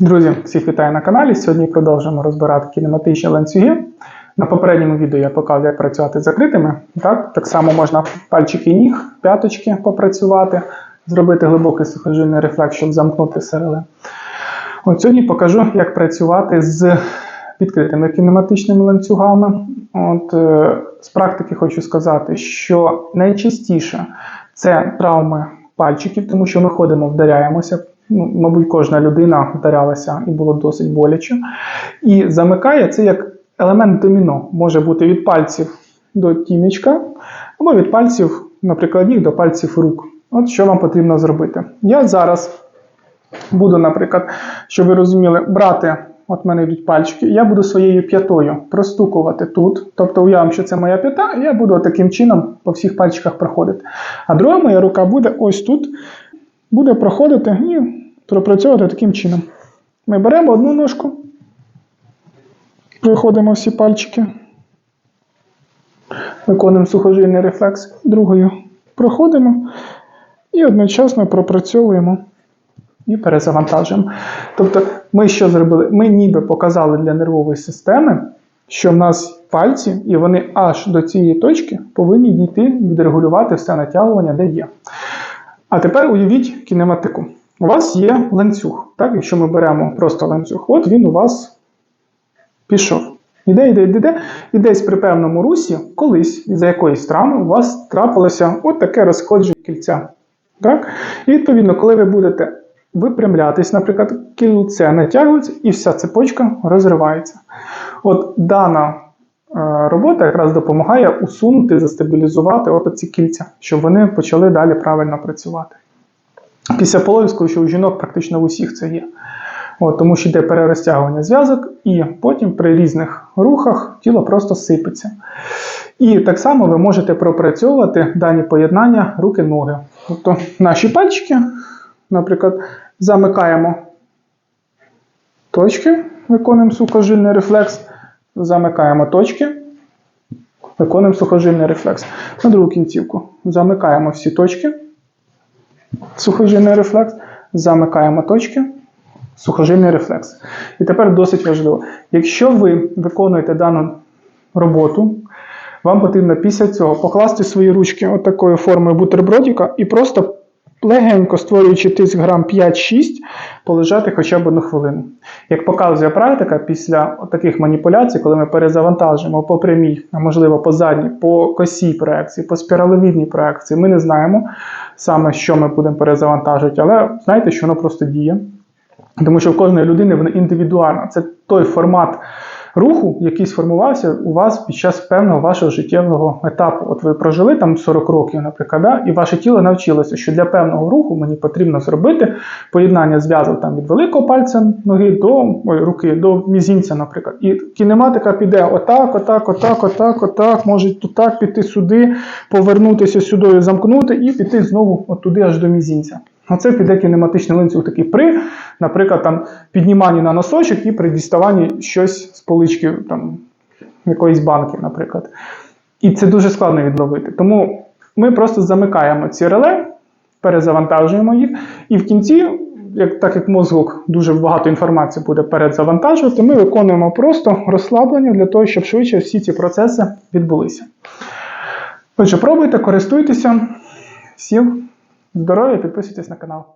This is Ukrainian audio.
Друзі, всіх вітаю на каналі. Сьогодні продовжуємо розбирати кінематичні ланцюги. На попередньому відео я показав, як працювати з закритими. Так, так само можна пальчики ніг, п'яточки попрацювати, зробити глибокий сухожильний рефлекс, щоб замкнути серели. От сьогодні покажу, як працювати з відкритими кінематичними ланцюгами. От, е, з практики хочу сказати, що найчастіше це травми пальчиків, тому що ми ходимо, вдаряємося. Ну, мабуть, кожна людина вдарялася і було досить боляче. І замикає це як елемент доміно. Може бути від пальців до тімічка, або від пальців, наприклад, ніг до пальців рук. От що вам потрібно зробити. Я зараз буду, наприклад, щоб ви розуміли, брати. От мене йдуть пальчики, я буду своєю п'ятою простукувати тут. Тобто уявимо, що це моя п'ята, і я буду таким чином по всіх пальчиках проходити. А друга моя рука буде ось тут, буде проходити і пропрацьовувати таким чином. Ми беремо одну ножку, проходимо всі пальчики, виконуємо сухожильний рефлекс, другою проходимо і одночасно пропрацьовуємо і перезавантажуємо. Тобто, ми що зробили? Ми ніби показали для нервової системи, що в нас пальці, і вони аж до цієї точки повинні дійти, відрегулювати все натягування, де є. А тепер уявіть кінематику. У вас є ланцюг. Так? Якщо ми беремо просто ланцюг, от він у вас пішов. Іде, іде, іде, іде, і десь при певному русі, колись, за якоїсь травми, у вас трапилося от таке розходження кільця. Так? І відповідно, коли ви будете випрямлятись, наприклад, кільце натягується і вся цепочка розривається. От дана е, робота якраз допомагає усунути, застабілізувати ці кільця, щоб вони почали далі правильно працювати. Після пологівського, що у жінок практично в усіх це є. От, тому що йде перерозтягування зв'язок, і потім при різних рухах тіло просто сипеться. І так само ви можете пропрацьовувати дані поєднання руки-ноги. Тобто наші пальчики, наприклад, замикаємо точки, виконуємо сухожильний рефлекс, замикаємо точки, виконуємо сухожильний рефлекс. На другу кінцівку замикаємо всі точки, сухожильний рефлекс, замикаємо точки. Сухожильний рефлекс. І тепер досить важливо. Якщо ви виконуєте дану роботу, вам потрібно після цього покласти свої ручки от такою формою бутербродика і просто легенько створюючи тиск грам 5-6, полежати хоча б одну хвилину. Як показує практика, після таких маніпуляцій, коли ми перезавантажуємо по прямій, а можливо по задній, по косій проекції, по спіралевідній проекції, ми не знаємо саме, що ми будемо перезавантажувати, але знаєте, що воно просто діє. Тому що в кожної людини вона індивідуальна. Це той формат руху, який сформувався у вас під час певного вашого життєвого етапу. От ви прожили там 40 років, наприклад, да? і ваше тіло навчилося, що для певного руху мені потрібно зробити поєднання зв'язок там від великого пальця ноги до ой, руки, до мізінця, наприклад. І кінематика піде отак, отак, отак, отак, отак, може так піти сюди, повернутися сюди, замкнути і піти знову от туди аж до мізінця. Оце піде кінематичний ланцюг такий при, наприклад, там підніманні на носочок і при діставанні щось з полички там, якоїсь банки, наприклад. І це дуже складно відловити. Тому ми просто замикаємо ці реле, перезавантажуємо їх, і в кінці, як, так як мозок дуже багато інформації буде перезавантажувати, ми виконуємо просто розслаблення для того, щоб швидше всі ці процеси відбулися. Отже, пробуйте, користуйтеся. Всім здоров'я, підписуйтесь на канал.